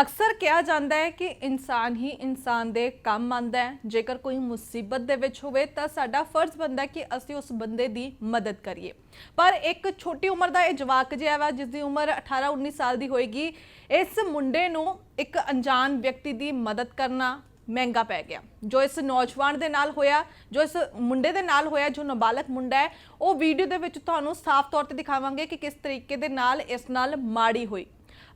ਅਕਸਰ ਕਿਹਾ ਜਾਂਦਾ ਹੈ ਕਿ ਇਨਸਾਨ ਹੀ ਇਨਸਾਨ ਦੇ ਕੰਮ ਆਂਦਾ ਹੈ। ਜੇਕਰ ਕੋਈ ਮੁਸੀਬਤ ਦੇ ਵਿੱਚ ਹੋਵੇ ਤਾਂ ਸਾਡਾ ਫਰਜ਼ ਬਣਦਾ ਕਿ ਅਸੀਂ ਉਸ ਬੰਦੇ ਦੀ ਮਦਦ ਕਰੀਏ। ਪਰ ਇੱਕ ਛੋਟੀ ਉਮਰ ਦਾ ਇਹ ਜਵਾਕ ਜਿਹਾ ਵਾ ਜਿਸ ਦੀ ਉਮਰ 18 19 ਸਾਲ ਦੀ ਹੋਏਗੀ, ਇਸ ਮੁੰਡੇ ਨੂੰ ਇੱਕ ਅਣਜਾਣ ਵਿਅਕਤੀ ਦੀ ਮਦਦ ਕਰਨਾ ਮਹਿੰਗਾ ਪੈ ਗਿਆ। ਜੋ ਇਸ ਨੌਜਵਾਨ ਦੇ ਨਾਲ ਹੋਇਆ, ਜੋ ਇਸ ਮੁੰਡੇ ਦੇ ਨਾਲ ਹੋਇਆ, ਜੋ ਨਾਬਾਲਗ ਮੁੰਡਾ ਹੈ, ਉਹ ਵੀਡੀਓ ਦੇ ਵਿੱਚ ਤੁਹਾਨੂੰ ਸਾਫ਼ ਤੌਰ ਤੇ ਦਿਖਾਵਾਂਗੇ ਕਿ ਕਿਸ ਤਰੀਕੇ ਦੇ ਨਾਲ ਇਸ ਨਾਲ ਮਾੜੀ ਹੋਈ।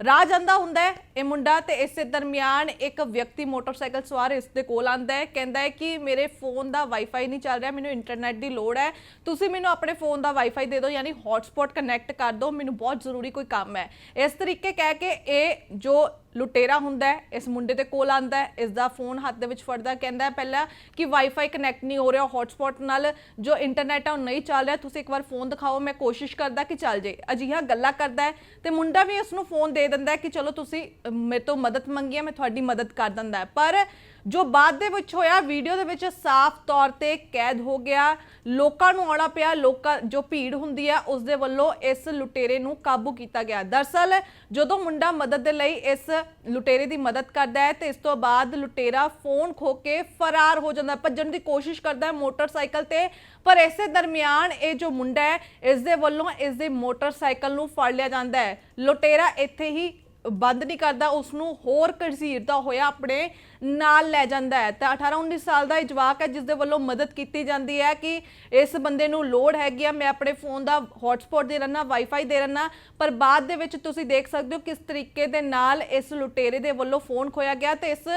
ਰਾਹ ਜਾਂਦਾ ਹੁੰਦਾ ਹੈ। ਇਹ ਮੁੰਡਾ ਤੇ ਇਸੇ ਦਰਮਿਆਨ ਇੱਕ ਵਿਅਕਤੀ ਮੋਟਰਸਾਈਕਲ ਸਵਾਰ ਇਸ ਦੇ ਕੋਲ ਆਂਦਾ ਹੈ। ਕਹਿੰਦਾ ਹੈ ਕਿ ਮੇਰੇ ਫੋਨ ਦਾ ਵਾਈਫਾਈ ਨਹੀਂ ਚੱਲ ਰਿਹਾ, ਮੈਨੂੰ ਇੰਟਰਨੈਟ ਦੀ ਲੋੜ ਹੈ। ਤੁਸੀਂ ਮੈਨੂੰ ਆਪਣੇ ਫੋਨ ਦਾ ਵਾਈਫਾਈ ਦੇ ਦਿਓ, ਯਾਨੀ ਹੌਟਸਪੌਟ ਕਨੈਕਟ ਕਰ ਦਿਓ। ਮੈਨੂੰ ਬਹੁਤ ਜ਼ਰੂਰੀ ਕੋਈ ਕੰਮ ਹੈ। ਇਸ ਤਰੀਕੇ ਕਹਿ ਕੇ ਇਹ ਜੋ ਲੁਟੇਰਾ ਹੁੰਦਾ ਹੈ, ਇਸ ਮੁੰਡੇ ਦੇ ਕੋਲ ਆਂਦਾ ਹੈ, ਇਸ ਦਾ ਫੋਨ ਹੱਥ ਦੇ ਵਿੱਚ ਫੜਦਾ ਕਹਿੰਦਾ ਹੈ ਪਹਿਲਾਂ ਕਿ ਵਾਈਫਾਈ ਕਨੈਕਟ ਨਹੀਂ ਹੋ ਰਿਹਾ ਹੌਟਸਪੌਟ ਨਾਲ ਜੋ ਇੰਟਰਨੈਟ ਆ ਉਹ ਨਹੀਂ ਚੱਲ ਰਿਹਾ, ਤੁਸੀਂ ਇੱਕ ਵਾਰ ਫੋਨ ਦਿਖਾਓ, ਮੈਂ ਕੋਸ਼ਿਸ਼ ਕਰਦਾ ਕਿ ਚੱਲ ਜੇ ਅਜਿਹੀਆਂ ਗੱਲਾਂ ਕਰਦਾ ਹੈ ਤੇ ਮੁੰਡਾ ਵੀ ਉਸ ਨੂੰ ਫੋਨ ਦੇ ਦਿੰਦਾ ਹੈ ਕਿ ਚਲੋ ਤੁਸੀਂ ਮੇਰੇ ਤੋਂ ਮਦਦ ਮੰਗੀ ਹੈ, ਮੈਂ ਤੁਹਾਡੀ ਮਦਦ ਕਰ ਦਿੰਦਾ ਹੈ। ਪਰ ਜੋ ਬਾਅਦ ਦੇ ਵਿੱਚ ਹੋਇਆ, ਵੀਡੀਓ ਦੇ ਵਿੱਚ ਸਾਫ਼ ਤੌਰ ਤੇ ਕੈਦ ਹੋ ਗਿਆ। ਲੋਕਾਂ ਨੂੰ ਆਉਣਾ ਪਿਆ, ਲੋਕਾਂ ਜੋ ਭੀੜ ਹੁੰਦੀ ਹੈ ਉਸ ਦੇ ਵੱਲੋਂ ਇਸ ਲੁਟੇਰੇ ਨੂੰ ਕਾਬੂ ਕੀਤਾ ਗਿਆ। ਦਰਸਲ, ਜਦੋਂ ਮੁੰਡਾ ਮਦਦ ਦੇ ਲਈ ਇਸ ਲੁਟੇਰੇ ਦੀ ਮਦਦ ਕਰਦਾ ਹੈ, ਤੇ ਇਸ ਤੋਂ ਬਾਅਦ ਲੁਟੇਰਾ ਫੋਨ ਖੋ ਕੇ ਫਰਾਰ ਹੋ ਜਾਂਦਾ ਭੱਜਣ ਦੀ ਕੋਸ਼ਿਸ਼ ਕਰਦਾ ਹੈ ਮੋਟਰਸਾਈਕਲ ਤੇ। ਪਰ ਇਸੇ ਦਰਮਿਆਨ ਇਹ ਜੋ ਮੁੰਡਾ ਹੈ, ਇਸ ਦੇ ਵੱਲੋਂ ਇਸ ਦੇ ਮੋਟਰਸਾਈਕਲ ਨੂੰ ਫੜ ਲਿਆ ਜਾਂਦਾ ਹੈ। ਲੁਟੇਰਾ ਇੱਥੇ ਹੀ ਬੰਦ ਨਹੀਂ ਕਰਦਾ, ਉਸ ਨੂੰ ਹੋਰ ਘਸੀੜਦਾ ਹੋਇਆ ਆਪਣੇ ਨਾਲ ਲੈ ਜਾਂਦਾ ਹੈ। ਤਾਂ 18 19 ਸਾਲ ਦਾ ਇਹ ਜਵਾਕ ਹੈ ਜਿਸ ਦੇ ਵੱਲੋਂ ਮਦਦ ਕੀਤੀ ਜਾਂਦੀ ਹੈ ਕਿ ਇਸ ਬੰਦੇ ਨੂੰ ਲੋੜ ਹੈਗੀ ਆ। ਮੈਂ ਆਪਣੇ ਫੋਨ ਦਾ ਹੌਟਸਪੌਟ ਦੇ ਰਹਿਣਾ ਵਾਈਫਾਈ ਦੇ ਰਹਿਣਾ, ਪਰ ਬਾਅਦ ਦੇ ਵਿੱਚ ਤੁਸੀਂ ਦੇਖ ਸਕਦੇ ਹੋ ਕਿਸ ਤਰੀਕੇ ਦੇ ਨਾਲ ਇਸ ਲੁਟੇਰੇ ਦੇ ਵੱਲੋਂ ਫੋਨ ਖੋਇਆ ਗਿਆ ਤੇ ਇਸ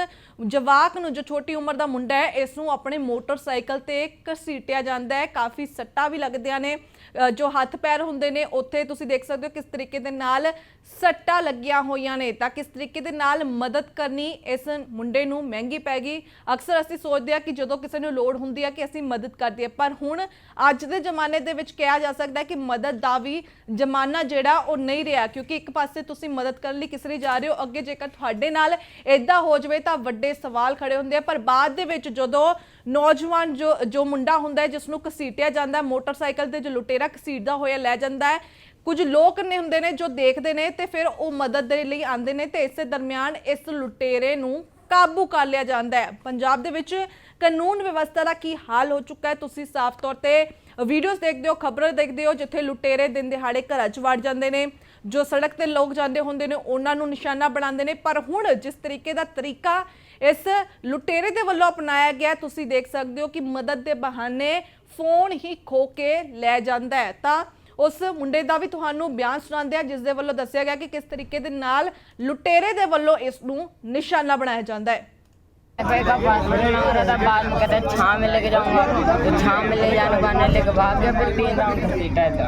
ਜਵਾਕ ਨੂੰ, ਜੋ ਛੋਟੀ ਉਮਰ ਦਾ ਮੁੰਡਾ ਹੈ, ਇਸ ਨੂੰ ਆਪਣੇ ਮੋਟਰਸਾਈਕਲ ਤੇ ਘਸੀਟਿਆ ਜਾਂਦਾ ਹੈ। ਕਾਫੀ ਸੱਟਾਂ ਵੀ ਲੱਗਦੀਆਂ ਨੇ ਜੋ ਹੱਥ ਪੈਰ ਹੁੰਦੇ ਨੇ, ਉੱਥੇ ਤੁਸੀਂ ਦੇਖ ਸਕਦੇ ਹੋ ਕਿਸ ਤਰੀਕੇ ਦੇ ਨਾਲ ਸੱਟਾਂ ਲੱਗੀਆਂ ਹੋਈਆਂ ਨੇ। ਤਾਂ ਕਿਸ ਤਰੀਕੇ ਦੇ ਨਾਲ ਮਦਦ ਕਰਨੀ ਇਸ ਮੁੰਡੇ ਨੂੰ ਮਹਿੰਗੀ ਪੈ ਗਈ। ਅਕਸਰ ਅਸੀਂ ਸੋਚਦੇ ਆ ਕਿ ਜਦੋਂ ਕਿਸੇ ਨੂੰ ਲੋੜ ਹੁੰਦੀ ਆ ਕਿ ਅਸੀਂ ਮਦਦ ਕਰਦੇ ਆ ਪਰ ਹੁਣ ਅੱਜ ਦੇ ਜ਼ਮਾਨੇ ਦੇ ਵਿੱਚ ਕਿਹਾ ਜਾ ਸਕਦਾ ਕਿ ਮਦਦ ਦਾ ਵੀ ਜ਼ਮਾਨਾ ਜਿਹੜਾ ਉਹ ਨਹੀਂ ਰਿਹਾ। ਕਿਉਂਕਿ ਇੱਕ ਪਾਸੇ ਤੁਸੀਂ ਮਦਦ ਕਰਨ ਲਈ ਕਿਸੇ ਲਈ ਜਾ ਰਹੇ ਹੋ? ਅੱਗੇ ਜੇਕਰ ਤੁਹਾਡੇ ਨਾਲ ਇਦਾਂ ਹੋ ਜਾਵੇ ਤਾਂ ਵੱਡੇ ਸਵਾਲ ਖੜੇ ਹੁੰਦੇ ਆ। ਪਰ ਬਾਅਦ ਦੇ ਵਿੱਚ ਜਦੋਂ ਨੌਜਵਾਨ ਜੋ ਜੋ ਮੁੰਡਾ ਹੁੰਦਾ ਹੈ ਜਿਸ ਨੂੰ ਘਸੀਟਿਆ ਜਾਂਦਾ ਮੋਟਰਸਾਈਕਲ ਤੇ ਜੋ ਲੁਟੇਰਾ ਘਸੀਟਦਾ ਹੋਇਆ ਲੈ ਜਾਂਦਾ ਹੈ, ਕੁਝ ਲੋਕ ਨੇ ਹੁੰਦੇ ਨੇ ਜੋ ਦੇਖਦੇ ਨੇ ਤੇ ਫਿਰ ਉਹ ਮਦਦ ਦੇ ਲਈ ਆਉਂਦੇ ਨੇ ਤੇ ਇਸੇ ਦਰਮਿਆਨ ਇਸ ਲੁਟੇਰੇ ਨੂੰ ਕਾਬੂ ਕਰ ਲਿਆ ਜਾਂਦਾ ਹੈ। ਪੰਜਾਬ ਦੇ ਵਿੱਚ ਕਾਨੂੰਨ ਵਿਵਸਥਾ ਦਾ ਕੀ ਹਾਲ ਹੋ ਚੁੱਕਾ ਹੈ, ਤੁਸੀਂ ਸਾਫ਼ ਤੌਰ ਤੇ ਵੀਡੀਓਜ਼ ਦੇਖਦੇ ਹੋ, ਖਬਰਾਂ ਦੇਖਦੇ ਹੋ, ਜਿੱਥੇ ਲੁਟੇਰੇ ਦਿਨ ਦਿਹਾੜੇ ਘਰਾਂ 'ਚ ਵੜ ਜਾਂਦੇ ਨੇ, ਜੋ ਸੜਕ ਤੇ ਲੋਕ ਜਾਂਦੇ ਹੁੰਦੇ ਨੇ, ਉਹਨਾਂ ਨੂੰ ਨਿਸ਼ਾਨਾ ਬਣਾਉਂਦੇ ਨੇ। ਪਰ ਹੁਣ ਜਿਸ ਤਰੀਕੇ ਦਾ ਤਰੀਕਾ ਇਸ ਲੁਟੇਰੇ ਦੇ ਵੱਲੋਂ ਅਪਣਾਇਆ ਗਿਆ ਤੁਸੀਂ ਦੇਖ ਸਕਦੇ ਹੋ ਕਿ ਮਦਦ ਦੇ ਬਹਾਨੇ ਫੋਨ ਹੀ ਖੋ ਕੇ ਲੈ ਜਾਂਦਾ ਹੈ। ਤਾਂ ਉਸ ਮੁੰਡੇ ਦਾ ਵੀ ਤੁਹਾਨੂੰ ਬਿਆਨ ਸੁਣਾਉਂਦੇ ਆ ਜਿਸ ਦੇ ਵੱਲੋਂ ਦੱਸਿਆ ਗਿਆ ਕਿ ਕਿਸ ਤਰੀਕੇ ਦੇ ਨਾਲ ਲੁਟੇਰੇ ਦੇ ਵੱਲੋਂ ਇਸ ਨੂੰ ਨਿਸ਼ਾਨਾ ਬਣਾਇਆ ਜਾਂਦਾ ਹੈ वाईफाई का पासवर्ड मांग रहा था बाद में कहता है छाँ में लेके जाऊंगा तो छाँ में ले जाने के बाद नहीं लेके भाग गया फिर तीन राउंड घसीटा था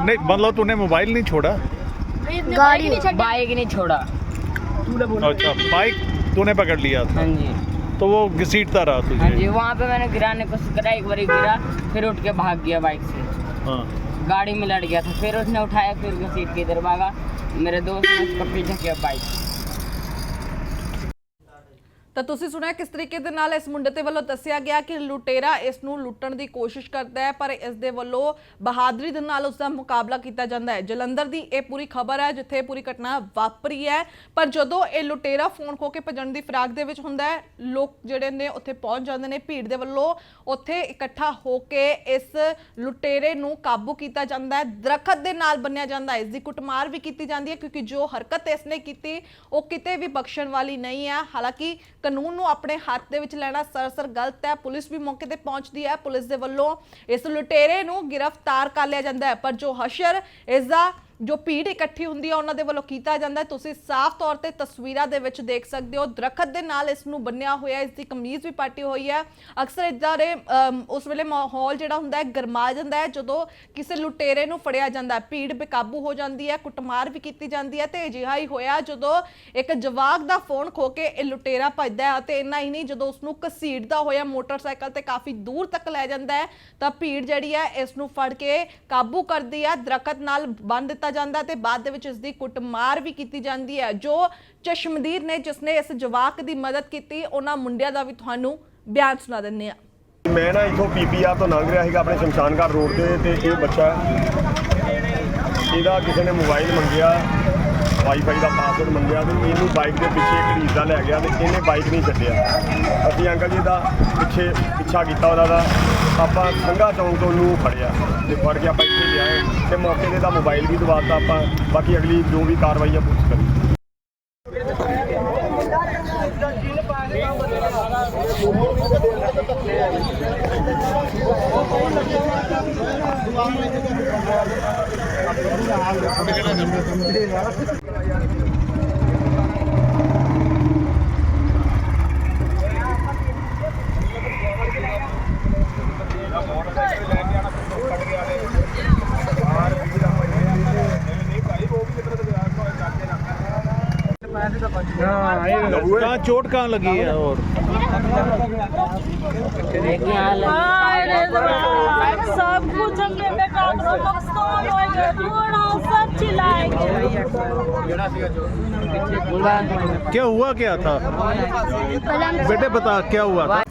नहीं मतलब तूने मोबाइल नहीं छोड़ा गाड़ी बाइक नहीं छोड़ा अच्छा बाइक तूने पकड़ लिया था हाँ जी तो वो घसीटता रहा हाँ जी तुझे वहाँ पे मैंने गिराने को करा एक बारी गिरा फिर उठ के भाग गया बाइक से हाँ गाड़ी में लड़ गया था फिर उसने उठाया फिर घसीट के इधर भागा मेरे दोस्त ने उसका पीछे किया बाइक ਤਾਂ ਤੁਸੀਂ ਸੁਣਿਆ ਕਿਸ ਤਰੀਕੇ ਦੇ ਨਾਲ ਇਸ ਮੁੰਡੇ ਤੇ ਵੱਲੋਂ ਦੱਸਿਆ ਗਿਆ ਕਿ ਲੁਟੇਰਾ ਇਸ ਨੂੰ ਲੁੱਟਣ ਦੀ ਕੋਸ਼ਿਸ਼ ਕਰਦਾ ਹੈ, ਪਰ ਇਸ ਦੇ ਵੱਲੋਂ ਬਹਾਦਰੀ ਦੇ ਨਾਲ ਉਸ ਦਾ ਮੁਕਾਬਲਾ ਕੀਤਾ ਜਾਂਦਾ ਹੈ। ਜਲੰਧਰ ਦੀ ਇਹ ਪੂਰੀ ਖਬਰ ਹੈ, ਜਿੱਥੇ ਇਹ ਪੂਰੀ ਘਟਨਾ ਵਾਪਰੀ ਹੈ। ਪਰ ਜਦੋਂ ਇਹ ਲੁਟੇਰਾ ਫੋਨ ਖੋ ਕੇ ਭੱਜਣ ਦੀ ਫਿਰਾਕ ਦੇ ਵਿੱਚ ਹੁੰਦਾ ਹੈ, ਲੋਕ ਜਿਹੜੇ ਨੇ ਉੱਥੇ ਪਹੁੰਚ ਜਾਂਦੇ ਨੇ, ਭੀੜ ਦੇ ਵੱਲੋਂ ਉੱਥੇ ਇਕੱਠਾ ਹੋ ਕੇ ਇਸ ਲੁਟੇਰੇ ਨੂੰ ਕਾਬੂ ਕੀਤਾ ਜਾਂਦਾ ਹੈ। ਦਰਖਤ ਦੇ ਨਾਲ ਬੰਨਿਆ ਜਾਂਦਾ ਹੈ। ਇਸ ਦੀ ਕੁੱਟਮਾਰ ਵੀ ਕੀਤੀ ਜਾਂਦੀ ਹੈ, ਕਿਉਂਕਿ ਜੋ ਹਰਕਤ ਇਸ ਨੇ ਕੀਤੀ, ਉਹ ਕਿਤੇ ਵੀ ਬਖਸ਼ਣ ਵਾਲੀ ਨਹੀਂ ਹੈ। ਹਾਲਾਂਕਿ ਕਾਨੂੰਨ ਨੂੰ ਆਪਣੇ ਹੱਥ ਦੇ ਵਿੱਚ ਲੈਣਾ ਸਰਸਰ ਗਲਤ ਹੈ। ਪੁਲਿਸ ਵੀ ਮੌਕੇ ਤੇ ਪਹੁੰਚਦੀ ਹੈ। ਪੁਲਿਸ ਦੇ ਵੱਲੋਂ ਇਸ ਲੁਟੇਰੇ ਨੂੰ ਗ੍ਰਿਫਤਾਰ ਕਰ ਲਿਆ ਜਾਂਦਾ ਹੈ। ਪਰ ਜੋ ਹਸ਼ਰ, ਇਸ ਦਾ ਜੋ ਭੀੜ ਇਕੱਠੀ ਹੁੰਦੀ ਹੈ ਉਹਨਾਂ ਦੇ ਵੱਲੋਂ ਕੀਤਾ ਜਾਂਦਾ ਹੈ। ਤੁਸੀਂ ਸਾਫ਼ ਤੌਰ ਤੇ ਤਸਵੀਰਾਂ ਦੇ ਵਿੱਚ ਦੇਖ ਸਕਦੇ ਹੋ। ਦਰਖਤ ਦੇ ਨਾਲ ਇਸ ਨੂੰ ਬੰਨਿਆ ਹੋਇਆ ਇਸ ਦੀ ਕਮੀਜ਼ ਵੀ ਪਾਟੀ ਹੋਈ ਹੈ। ਅਕਸਰ ਇਦਾਂ ਦੇ ਅਮ, ਉਸ ਵੇਲੇ ਮਾਹੌਲ ਜਿਹੜਾ ਹੁੰਦਾ ਹੈ ਗਰਮਾ ਜਾਂਦਾ ਹੈ ਜਦੋਂ ਕਿਸੇ ਲੁਟੇਰੇ ਨੂੰ ਫੜਿਆ ਜਾਂਦਾ ਹੈ। ਭੀੜ ਬੇਕਾਬੂ ਹੋ ਜਾਂਦੀ ਹੈ ਕੁੱਟਮਾਰ ਵੀ ਕੀਤੀ ਜਾਂਦੀ ਹੈ ਤੇ ਅਜਿਹਾ ਹੀ ਹੋਇਆ ਜਦੋਂ ਇੱਕ ਜਵਾਕ ਦਾ ਫੋਨ ਖੋ ਕੇ ਇਹ ਲੁਟੇਰਾ ਭੱਜਦਾ ਹੈ ਅਤੇ ਇੰਨਾ ਹੀ ਨਹੀਂ ਜਦੋਂ ਉਸ ਨੂੰ ਘਸੀੜਦਾ ਹੋਇਆ ਮੋਟਰਸਾਈਕਲ ਤੇ ਕਾਫੀ ਦੂਰ ਤੱਕ ਲੈ ਜਾਂਦਾ ਹੈ ਤਾਂ ਭੀੜ ਜਿਹੜੀ ਹੈ ਇਸ ਨੂੰ ਫੜ ਕੇ ਕਾਬੂ ਕਰਦੀ ਹੈ। ਦਰਖਤ ਨਾਲ ਬੰਨ ਦਿੱਤਾ ਜਾਂਦਾ ਤੇ ਬਾਅਦ ਦੇ ਵਿੱਚ ਇਸ ਦੀ ਕੁੱਟਮਾਰ ਵੀ ਕੀਤੀ ਜਾਂਦੀ ਹੈ। ਜੋ ਚਸ਼ਮਦੀਦ ਨੇ, ਜਿਸ ਨੇ ਇਸ ਜਵਾਕ ਦੀ ਮਦਦ ਕੀਤੀ, ਉਹਨਾਂ ਮੁੰਡਿਆਂ ਦਾ ਵੀ ਤੁਹਾਨੂੰ ਬਿਆਨ ਸੁਣਾ ਦਿੰਨੇ ਆ ਮੈਂ ਨਾ ਇੱਥੋਂ ਪੀਪੀਆਰ ਤੋਂ ਲੰਘ ਰਿਹਾ ਸੀਗਾ ਆਪਣੇ ਸ਼ਮਸ਼ਾਨ ਘਾਟ ਰੋਡ ਤੇ ਤੇ ਇਹ ਬੱਚਾ ਇਹਦਾ ਕਿਸੇ ਨੇ ਮੋਬਾਈਲ ਮੰਗਿਆ, ਵਾਈਫਾਈ ਦਾ ਪਾਸਵਰਡ ਮੰਗਿਆ ਤੇ ਇਹਨੂੰ ਬਾਈਕ ਦੇ ਪਿੱਛੇ ਘੜੀਸਦਾ ਲੈ ਗਿਆ ਤੇ ਇਹਨੇ ਬਾਈਕ ਨਹੀਂ ਛੱਡਿਆ। ਅਸੀਂ ਅੰਕਲ ਜੀ ਦਾ ਪਿੱਛੇ ਪਿੱਛਾ ਕੀਤਾ ਉਹਦਾ ਦਾ। ਆਪਾਂ ਸੰਘਾ ਚੌਂਕ ਤੋਂ ਉਹਨੂੰ ਫੜਿਆ ਤੇ ਫੜ ਕੇ ਆਪਾਂ ਤੇ ਮੌਕੇ ਤੇ ਦਾ ਮੋਬਾਈਲ ਵੀ ਦਵਾਤਾ ਆਪਾਂ, ਬਾਕੀ ਅਗਲੀ ਜੋ ਵੀ ਕਾਰਵਾਈ ਆ ਪੁਲਿਸ ਕਰੀ कहाँ चोट कहाँ लगी है और? सब कुछ हमने हो हो सब चिल्लाएँगे क्या हुआ क्या था? बेटे बता क्या हुआ था?